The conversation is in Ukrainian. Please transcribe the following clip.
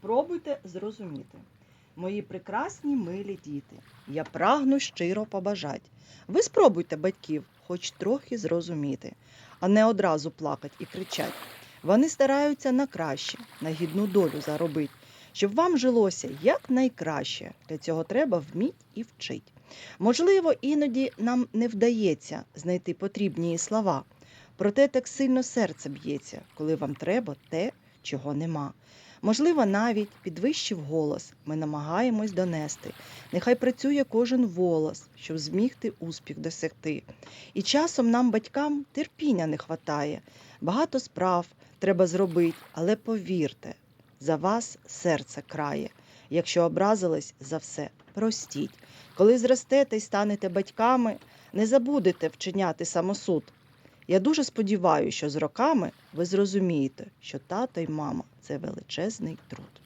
Спробуйте зрозуміти. Мої прекрасні милі діти, я прагну щиро побажать. Ви спробуйте батьків хоч трохи зрозуміти, а не одразу плакать і кричать. Вони стараються на краще, на гідну долю заробити, щоб вам жилося якнайкраще. Для цього треба вміть і вчить. Можливо, іноді нам не вдається знайти потрібні слова, проте так сильно серце б'ється, коли вам треба те, чого нема. Можливо, навіть підвищив голос, ми намагаємось донести. Нехай працює кожен волос, щоб змігти успіх досягти. І часом нам, батькам, терпіння не хватає. Багато справ треба зробити, але повірте, за вас серце крає. Якщо образились за все, простіть. Коли зростете і станете батьками, не забудете вчиняти самосуд. Я дуже сподіваюся, що з роками ви зрозумієте, що тато й мама це величезний труд.